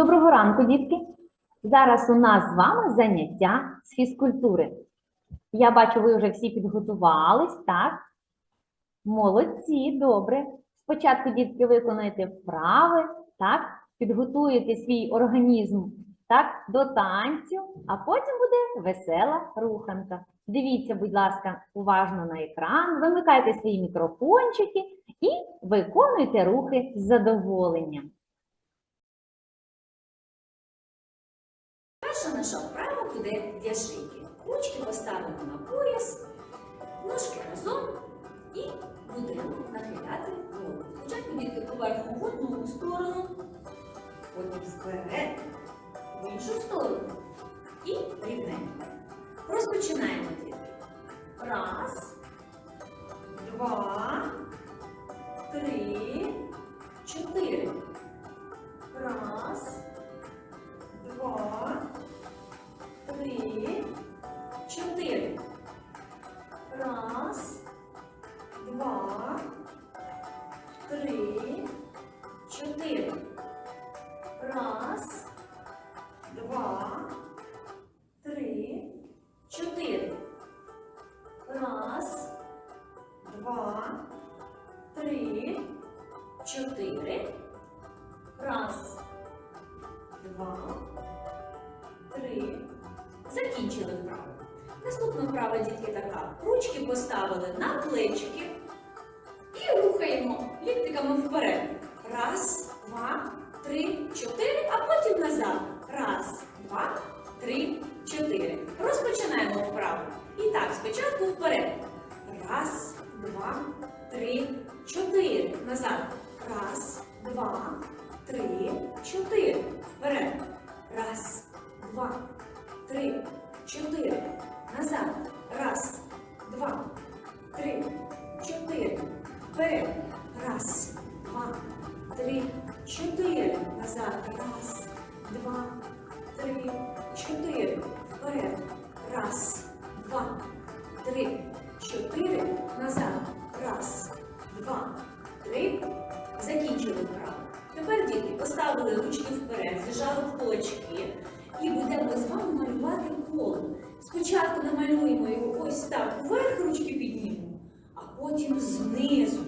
Доброго ранку, дітки! Зараз у нас з вами заняття з фізкультури. Я бачу, ви вже всі підготувались, так? Молодці, добре. Спочатку, дітки, виконуєте вправи, так? Підготуєте свій організм так, до танцю, а потім буде весела руханка. Дивіться, будь ласка, уважно на екран, вимикайте свої мікрофончики і виконуйте рухи з задоволенням. Наша вправа буде для шийки. Ручки поставимо на пояс, ножки разом і будемо нахиляти голову. Спочатку дітки поверху в одну сторону, потім вперед, в іншу сторону і рівненько. Розпочинаємо дітки. Раз, два, чотири. Назад. Раз, два, три, чотири. Вперед. Раз, два, три, чотири. Назад. Раз, два, три, чотири. Вперед. Раз, два, три, чотири. Назад. Раз, два, три. Закінчили вправо. Тепер діти поставили ручки вперед, зажали в кулачки і будемо з вами малювати коло. Спочатку намалюємо його ось так, вверх ручки піднімемо, а потім знизу.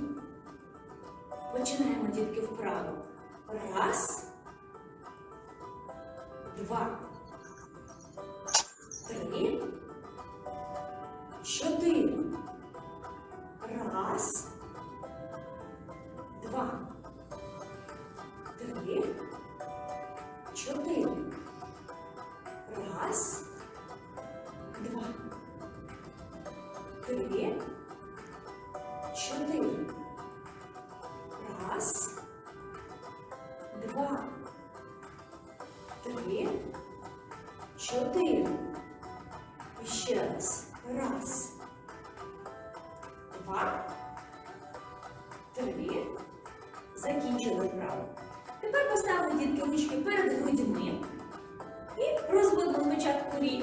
Починаємо дітки вправо. Раз, два, три, чотири. Раз, два, три, чотири. І ще раз. Раз, два, три. Закінчили вправо. Тепер поставили дітки ручки перед грудьми. І розводимо спочатку рі-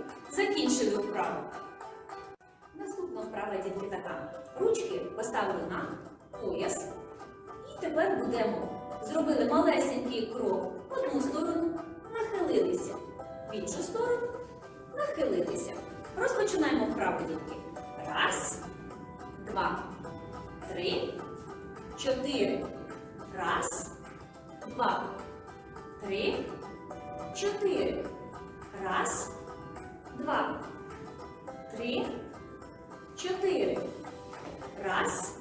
Закінчили вправу. Наступна вправа дітки така. Ручки поставили на пояс. І тепер будемо зробили малесенький крок в одну сторону, нахилилися. В іншу сторону нахилилися. Розпочинаємо вправу, дітки. Раз, два, три, чотири. Раз, два, три, чотири. Раз, два, три, чотири. Раз,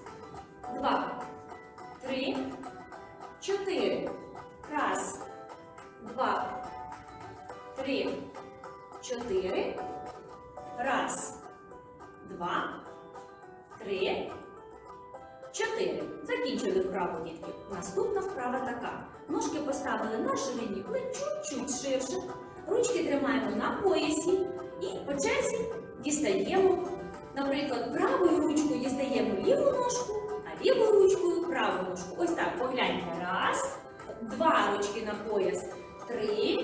Ручки тримаємо на поясі і по черзі дістаємо. Наприклад, правою ручкою дістаємо ліву ножку, а лівою ручкою праву ножку. Ось так, погляньте. Раз, два ручки на пояс, три,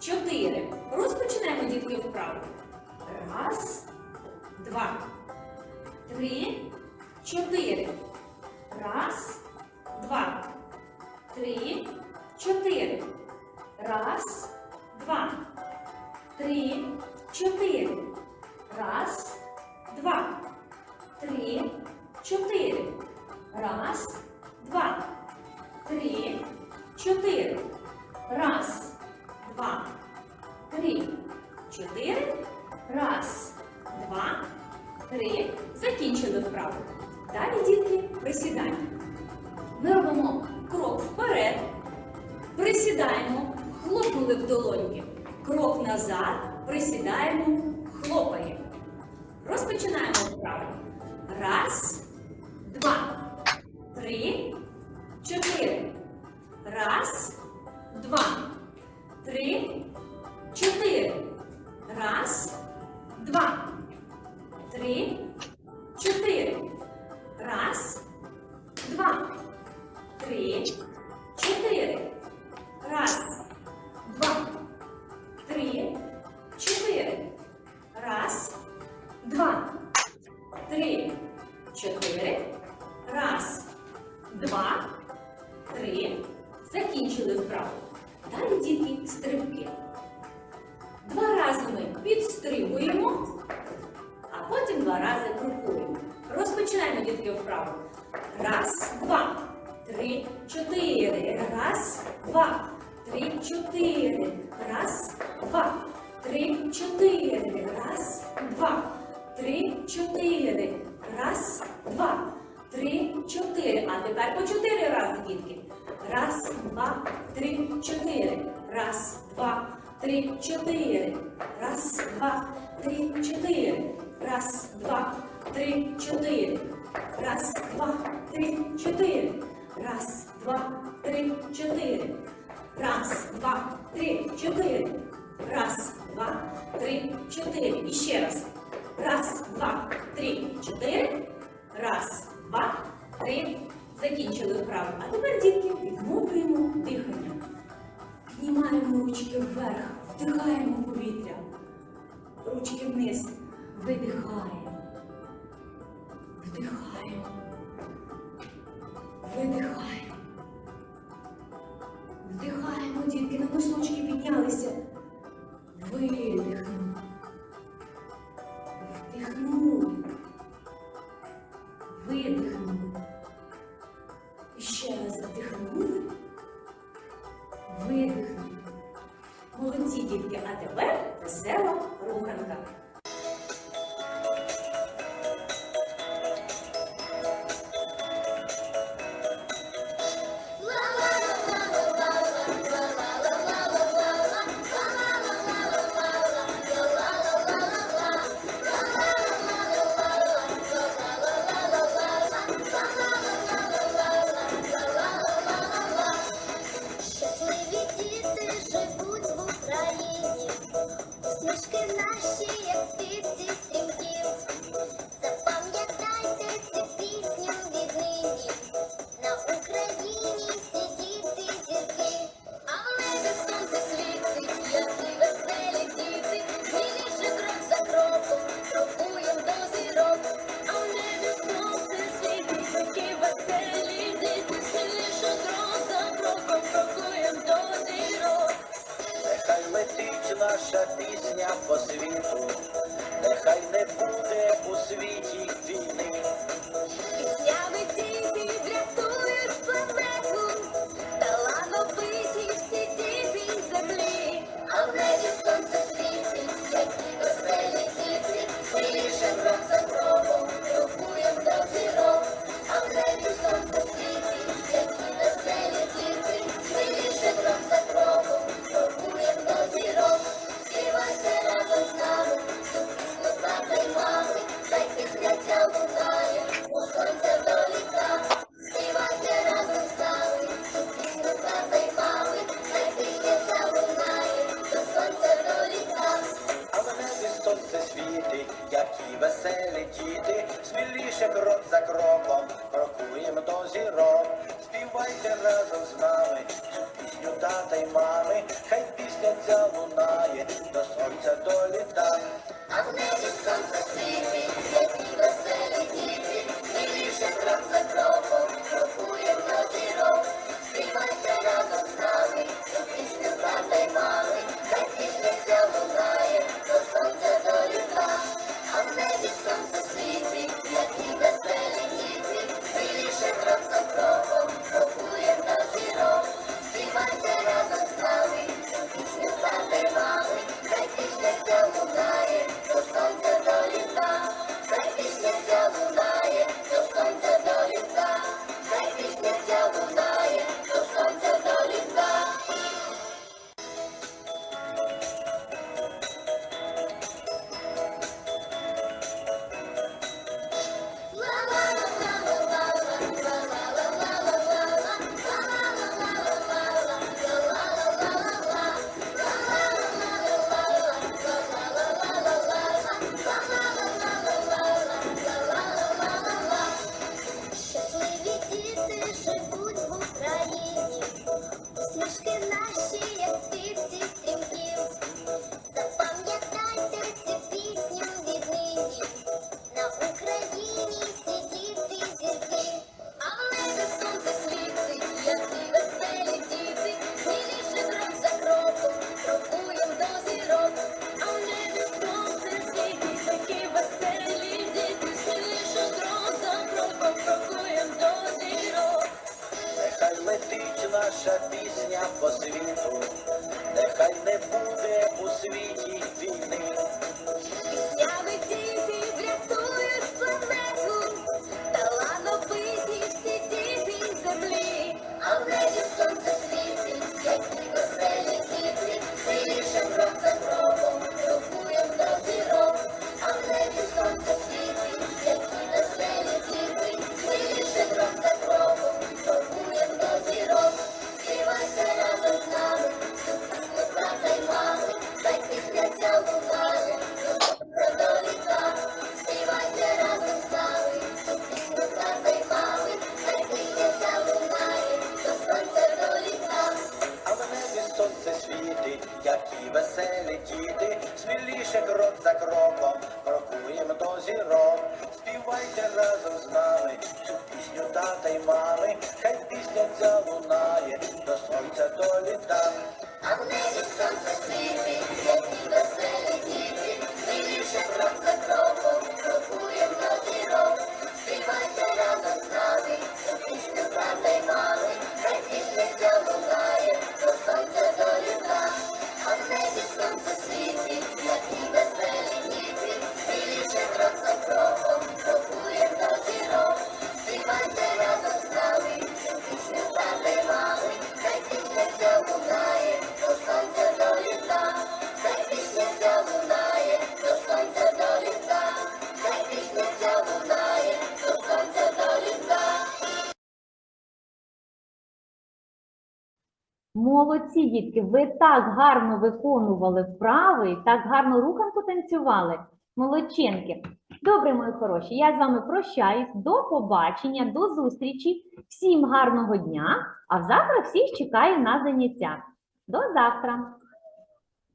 чотири. Розпочинаємо дітки вправу. Раз, два, три, чотири. Раз, два, три, чотири. Раз, два, три, чотири. Раз, два, три, чотири. Раз, два, три, чотири. Раз, два, три, чотири. Раз, два, три. Закінчили вправу. Далі, дітки, присідання. Хлопнули в долоньки. Крок назад, присідаємо, хлопаємо. Розпочинаємо вправу. Раз, два рази крокуємо. Розпочинаємо, дітки, вправу. Раз, два, три, чотири. Раз, два, три, чотири. Раз, два, три, чотири. Раз, два, три, чотири. Раз, два, три, чотири. А тепер по чотири рази, дітки. Раз, два, три, чотири. Раз, два, три, чотири. Раз, два, три, чотири. Раз, два, три, чотири. Раз, два, три, чотири. Раз, два, три, чотири. Раз, два, три, чотири. Раз, два, три, чотири. І ще раз. Раз, два, три, чотири. Раз, два, три. Закінчили вправу. А тепер, дітки, відновлюємо дихання. Піднімаємо ручки вверх, вдихаємо повітря. Ручки вниз. Видихаємо. Вдихаємо. Видихаємо. Вдихаємо, дітки, на носочки піднялися. Видихнули. Вдихнули. І ще раз вдихнули. Видихнули. Молодці, дітки, а тепер весела руханка. Радуйся разом з нами, цю пісню тата й мами, хай пісня ця лунає, до сонця долітає. наша пісня по світу, нехай не буде у світі війни. за кроком, крокуємо до зірок, співайте разом з нами, цю пісню тата й мами, хай пісня ця лунає, до сонця доліта, а в небі сонце світить. молодці, дітки, ви так гарно виконували вправи так гарно руханку танцювали. Молодчинки. Добре, мої хороші, я з вами прощаюсь. До побачення, до зустрічі. Всім гарного дня! А завтра всіх чекаю на заняття. До завтра!